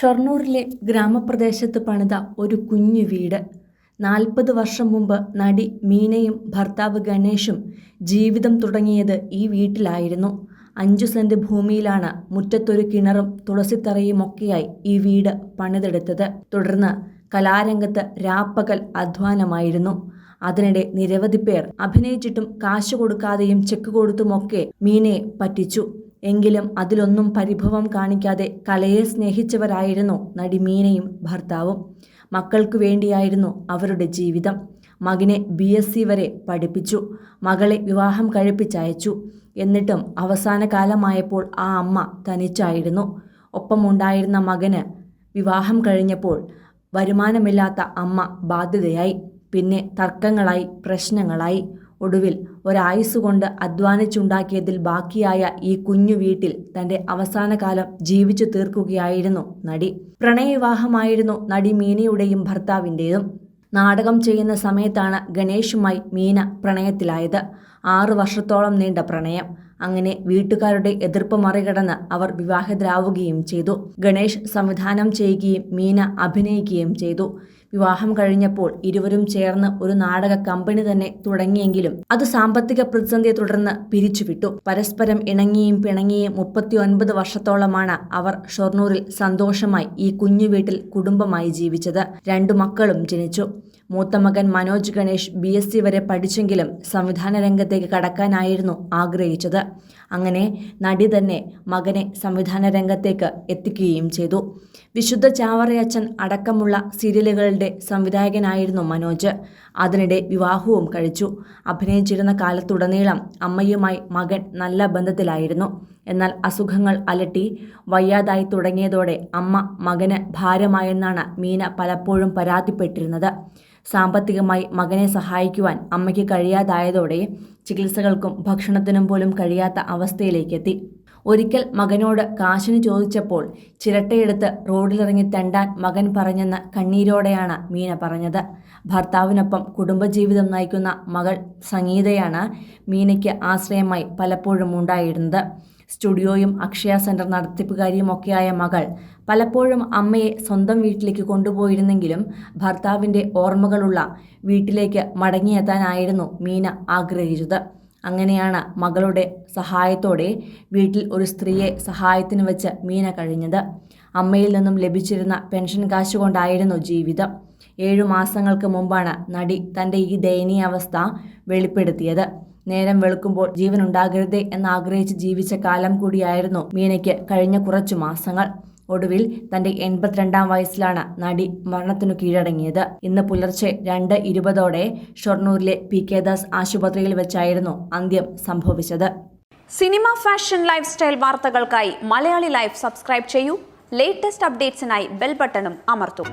ഷൊർണൂരിലെ ഗ്രാമപ്രദേശത്ത് പണിത ഒരു കുഞ്ഞു വീട്. നാൽപ്പത് വർഷം മുമ്പ് നടി മീനയും ഭർത്താവ് ഗണേഷും ജീവിതം തുടങ്ങിയത് ഈ വീട്ടിലായിരുന്നു. അഞ്ചു സെന്റ് ഭൂമിയിലാണ് മുറ്റത്തൊരു കിണറും തുളസിത്തറയുമൊക്കെയായി ഈ വീട് പണിതെടുത്തത്. തുടർന്ന് കലാരംഗത്ത് രാപ്പകൽ അധ്വാനമായിരുന്നു. അതിനിടെ നിരവധി പേർ അഭിനയിച്ചിട്ടും കാശ് കൊടുക്കാതെയും ചെക്ക് കൊടുത്തുമൊക്കെ മീനയെ പറ്റിച്ചു. എങ്കിലും അതിലൊന്നും പരിഭവം കാണിക്കാതെ കലയെ സ്നേഹിച്ചവരായിരുന്നു നടി മീനയും ഭർത്താവും. മക്കൾക്കു വേണ്ടിയായിരുന്നു അവരുടെ ജീവിതം. മകനെ ബി. എസ്. സി. വരെ പഠിപ്പിച്ചു. മകളെ വിവാഹം കഴിപ്പിച്ചയച്ചു. എന്നിട്ടും അവസാന കാലമായപ്പോൾ ആ അമ്മ തനിച്ചായിരുന്നു. ഒപ്പമുണ്ടായിരുന്ന മകന് വിവാഹം കഴിഞ്ഞപ്പോൾ വരുമാനമില്ലാത്ത അമ്മ ബാധ്യതയായി. പിന്നെ തർക്കങ്ങളായി പ്രശ്നങ്ങളായി. ഒടുവിൽ ഒരായുസ്സുകൊണ്ട് അധ്വാനിച്ചുണ്ടാക്കിയതിൽ ബാക്കിയായ ഈ കുഞ്ഞു വീട്ടിൽ തന്റെ അവസാന കാലം ജീവിച്ചു തീർക്കുകയായിരുന്നു നടി. പ്രണയവിവാഹമായിരുന്നു നടി മീനയുടെയും ഭർത്താവിന്റെതും നാടകം ചെയ്യുന്ന സമയത്താണ് ഗണേഷുമായി മീന പ്രണയത്തിലായത്. ആറു വർഷത്തോളം നീണ്ട പ്രണയം. അങ്ങനെ വീട്ടുകാരുടെ എതിർപ്പ് മറികടന്ന് അവർ വിവാഹിതരാവുകയും ചെയ്തു. ഗണേഷ് സംവിധാനം ചെയ്യുകയും മീന അഭിനയിക്കുകയും ചെയ്തു. വിവാഹം കഴിഞ്ഞപ്പോൾ ഇരുവരും ചേർന്ന് ഒരു നാടക കമ്പനി തന്നെ തുടങ്ങിയെങ്കിലും അത് സാമ്പത്തിക പ്രതിസന്ധിയെ തുടർന്ന് പിരിച്ചുവിട്ടു. പരസ്പരം ഇണങ്ങിയും പിണങ്ങിയും മുപ്പത്തി ഒൻപത് വർഷത്തോളമാണ് അവർ ഷൊർണൂരിൽ സന്തോഷമായി ഈ കുഞ്ഞു വീട്ടിൽ കുടുംബമായി ജീവിച്ചത്. രണ്ടു മക്കളും ജനിച്ചു. മൂത്ത മകൻ Manoj Ganesh B S C വരെ പഠിച്ചെങ്കിലും സംവിധാന രംഗത്തേക്ക് കടക്കാനായിരുന്നു ആഗ്രഹിച്ചത്. അങ്ങനെ നടി തന്നെ മകനെ സംവിധാന രംഗത്തേക്ക് എത്തിക്കുകയും ചെയ്തു. വിശുദ്ധ ചാവറയച്ചൻ അടക്കമുള്ള സീരിയലുകളുടെ സംവിധായകനായിരുന്നു മനോജ്. അതിനിടെ വിവാഹവും കഴിച്ചു. അഭിനയിച്ചിരുന്ന കാലത്തുടനീളം അമ്മയുമായി മകൻ നല്ല ബന്ധത്തിലായിരുന്നു. എന്നാൽ അസുഖങ്ങൾ അലട്ടി വയ്യാതായി തുടങ്ങിയതോടെ അമ്മ മകന് ഭാരമായെന്നാണ് മീന പലപ്പോഴും പരാതിപ്പെട്ടിരുന്നത്. സാമ്പത്തികമായി മകനെ സഹായിക്കുവാൻ അമ്മയ്ക്ക് കഴിയാതായതോടെ ചികിത്സകൾക്കും ഭക്ഷണത്തിനും പോലും കഴിയാത്ത അവസ്ഥയിലേക്കെത്തി. ഒരിക്കൽ മകനോട് കാശിന് ചോദിച്ചപ്പോൾ ചിരട്ടയെടുത്ത് റോഡിലിറങ്ങി തെണ്ടാൻ മകൻ പറഞ്ഞെന്ന് കണ്ണീരോടെയാണ് മീന പറഞ്ഞത്. ഭർത്താവിനൊപ്പം കുടുംബജീവിതം നയിക്കുന്ന മകൾ സംഗീതയാണ് മീനയ്ക്ക് ആശ്രയമായി പലപ്പോഴും ഉണ്ടായിരുന്നത്. സ്റ്റുഡിയോയും അക്ഷയ സെന്റർ നടത്തിപ്പുകാരിയുമൊക്കെയായ മകൾ പലപ്പോഴും അമ്മയെ സ്വന്തം വീട്ടിലേക്ക് കൊണ്ടുപോയിരുന്നെങ്കിലും ഭർത്താവിന്റെ ഓർമ്മകളുള്ള വീട്ടിലേക്ക് മടങ്ങിയെത്താനായിരുന്നു മീന ആഗ്രഹിച്ചത്. അങ്ങനെയാണ് മകളുടെ സഹായത്തോടെ വീട്ടിൽ ഒരു സ്ത്രീയെ സഹായത്തിന് വെച്ച് മീന കഴിഞ്ഞത്. അമ്മയിൽ നിന്നും ലഭിച്ചിരുന്ന പെൻഷൻ കാശ് കൊണ്ടായിരുന്നു ജീവിതം. ഏഴു മാസങ്ങൾക്ക് മുമ്പാണ് നടി തന്റെ ഈ ദയനീയാവസ്ഥ വെളിപ്പെടുത്തിയത്. നേരം വെളുക്കുമ്പോൾ ജീവൻ ഉണ്ടാകരുതേ എന്നാഗ്രഹിച്ച് ജീവിച്ച കാലം കൂടിയായിരുന്നു മീനയ്ക്ക് കഴിഞ്ഞ കുറച്ചു മാസങ്ങൾ. ഒടുവിൽ തന്റെ എൺപത്തിരണ്ടാം വയസ്സിലാണ് നടി മരണത്തിനു കീഴടങ്ങിയത്. ഇന്ന് പുലർച്ചെ രണ്ട് ഇരുപതോടെ ഷൊർണൂരിലെ പി കെ ദാസ് ആശുപത്രിയിൽ വെച്ചായിരുന്നു അന്ത്യം സംഭവിച്ചത്. സിനിമ ഫാഷൻ ലൈഫ് സ്റ്റൈൽ വാർത്തകൾക്കായി മലയാളി ലൈഫ് സബ്സ്ക്രൈബ് ചെയ്യൂ. ലേറ്റസ്റ്റ് അപ്ഡേറ്റ്സിനായി ബെൽ ബട്ടണും അമർത്തും.